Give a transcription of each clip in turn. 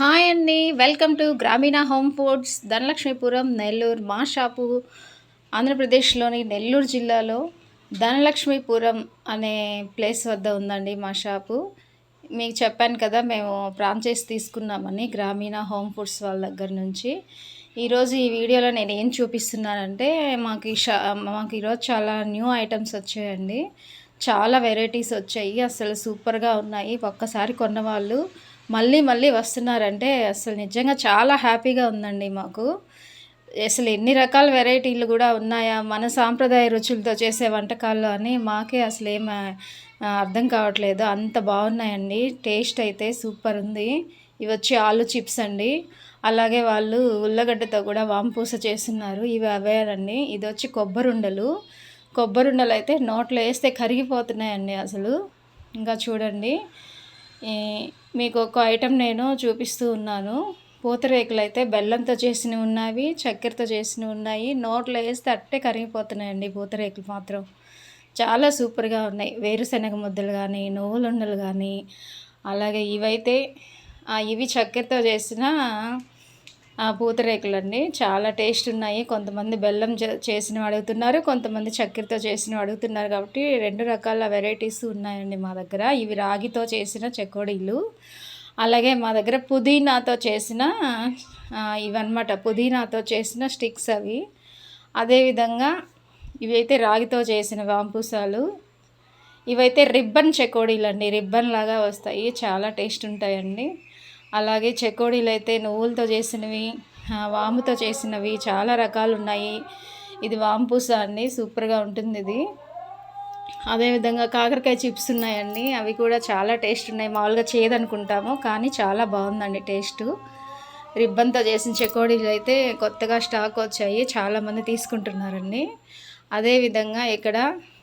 Hi అండి welcome to Grameena home foods Dhanalakshmipuram Nellore మా shop ఆంధ్రప్రదేశ్లోని నెల్లూరు జిల్లాలో ధనలక్ష్మీపురం అనే ప్లేస్ వద్ద ఉందండి మా షాపు. మీకు చెప్పాను కదా మేము ఫ్రాంచైజ్ తీసుకున్నామని గ్రామీణ హోమ్ ఫుడ్స్ వాళ్ళ దగ్గర నుంచి. ఈరోజు ఈ వీడియోలో నేను ఏం చూపిస్తున్నానంటే మాకు ఈ షా మాకు ఈరోజు చాలా న్యూ ఐటమ్స్ వచ్చాయండి. చాలా వెరైటీస్ వచ్చాయి అసలు సూపర్గా ఉన్నాయి. ఒక్కసారి కొన్న వాళ్ళు మళ్ళీ మళ్ళీ వస్తున్నారంటే అసలు నిజంగా చాలా హ్యాపీగా ఉందండి మాకు. అసలు ఎన్ని రకాల వెరైటీలు కూడా ఉన్నాయా మన సాంప్రదాయ రుచులతో చేసే వంటకాలు అని మాకే అసలు ఏం అర్థం కావట్లేదు. అంత బాగున్నాయండి. టేస్ట్ అయితే సూపర్ ఉంది. ఇవి వచ్చి ఆలు చిప్స్ అండి. అలాగే వాళ్ళు ఉల్లగడ్డతో కూడా వాంపూస చేస్తున్నారు. ఇవి అవేనండి ఇది వచ్చి కొబ్బరి ఉండలు అయితే నోట్లో వేస్తే కరిగిపోతున్నాయండి అసలు. ఇంకా చూడండి. మీకు ఒక ఐటెం నేను చూపిస్తూ ఉన్నాను. పూతరేకులు అయితే బెల్లంతో చేసినవి ఉన్నవి చక్కెరతో చేసినవి ఉన్నాయి. నోట్లో వేస్తే అట్టే కరిగిపోతున్నాయండి పూతరేకులు మాత్రం. చాలా సూపర్గా ఉన్నాయి. వేరుశనగ ముద్దలు కానీ నువ్వులుండలు కానీ అలాగే ఇవైతే ఇవి చక్కెరతో చేసిన పూతరేకులండి చాలా టేస్ట్ ఉన్నాయి. కొంతమంది బెల్లం చేసినవి అడుగుతున్నారు. కొంతమంది చక్కెరతో చేసినవి అడుగుతున్నారు కాబట్టి రెండు రకాల వెరైటీస్ ఉన్నాయండి మా దగ్గర. ఇవి రాగితో చేసిన చెకోడీలు. అలాగే మా దగ్గర పుదీనాతో చేసిన ఇవన్నమాట. పుదీనాతో చేసిన స్టిక్స్ అవి. అదేవిధంగా ఇవైతే రాగితో చేసిన వాంపూసాలు. ఇవైతే రిబ్బన్ చెకోడీలు అండి రిబ్బన్ లాగా వస్తాయి. చాలా టేస్ట్ ఉంటాయండి. అలాగే చెకోడీలు అయితే నువ్వులతో చేసినవి వాముతో చేసినవి చాలా రకాలు ఉన్నాయి ఇది వాంపూస అండి సూపర్గా ఉంటుంది ఇది అదేవిధంగా కాకరకాయ చిప్స్ ఉన్నాయండి. అవి కూడా చాలా టేస్ట్ ఉన్నాయి మామూలుగా చేయదనుకుంటాము కానీ చాలా బాగుందండి టేస్ట్. రిబ్బన్తో చేసిన చెకోడీలు అయితే కొత్తగా స్టాక్ వచ్చాయి. చాలామంది తీసుకుంటున్నారండి. అదేవిధంగా ఇక్కడ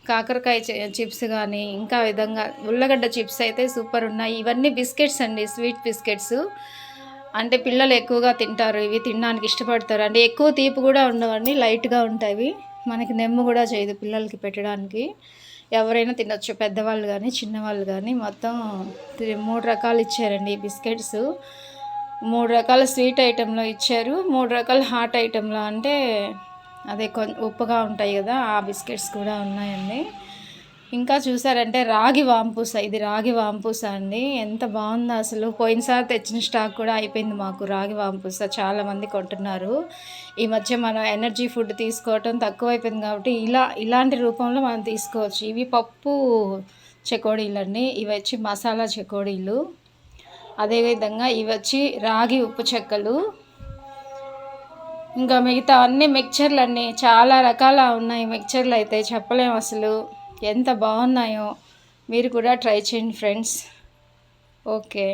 కాకరకాయ చిప్స్ కానీ ఇంకా విధంగా ఉల్లగడ్డ చిప్స్ అయితే సూపర్ ఉన్నాయి. ఇవన్నీ బిస్కెట్స్ అండి స్వీట్ బిస్కెట్స్. అంటే పిల్లలు ఎక్కువగా తింటారు ఇవి తినడానికి ఇష్టపడతారు. అంటే ఎక్కువ తీపి కూడా ఉండవండి లైట్గా ఉంటాయి. మనకి నెమ్ము కూడా చేయదు పిల్లలకి పెట్టడానికి. ఎవరైనా తినొచ్చు పెద్దవాళ్ళు కానీ చిన్నవాళ్ళు కానీ మొత్తం మూడు రకాలు ఇచ్చారండి ఈ బిస్కెట్స్. మూడు రకాల స్వీట్ ఐటెంలో ఇచ్చారు. మూడు రకాల హాట్ ఐటెంలో అంటే అదే కొ ఉప్పుగా ఉంటాయి కదా ఆ బిస్కెట్స్ కూడా ఉన్నాయండి. ఇంకా చూసారంటే రాగి వాంపూస ఇది రాగి వాంపూస అండి. ఎంత బాగుందో అసలు. పోయినసారి తెచ్చిన స్టాక్ కూడా అయిపోయింది మాకు రాగి వాంపూస. చాలామంది కొంటున్నారు. ఈ మధ్య మనం ఎనర్జీ ఫుడ్ తీసుకోవటం తక్కువైపోయింది కాబట్టి ఇలా ఇలాంటి రూపంలో మనం తీసుకోవచ్చు. ఇవి పప్పు చెకోడీలు అండి ఇవి వచ్చి మసాలా చెకోడీలు. అదేవిధంగా ఇవి వచ్చి రాగి ఉప్పు చెక్కలు. ఇంకా మిగతా అన్ని మిక్చర్లు అన్నీ చాలా రకాల ఉన్నాయి. మిక్చర్లు అయితే చెప్పలేము అసలు. ఎంత బాగున్నాయో మీరు కూడా ట్రై చేయండి ఫ్రెండ్స్ ఓకే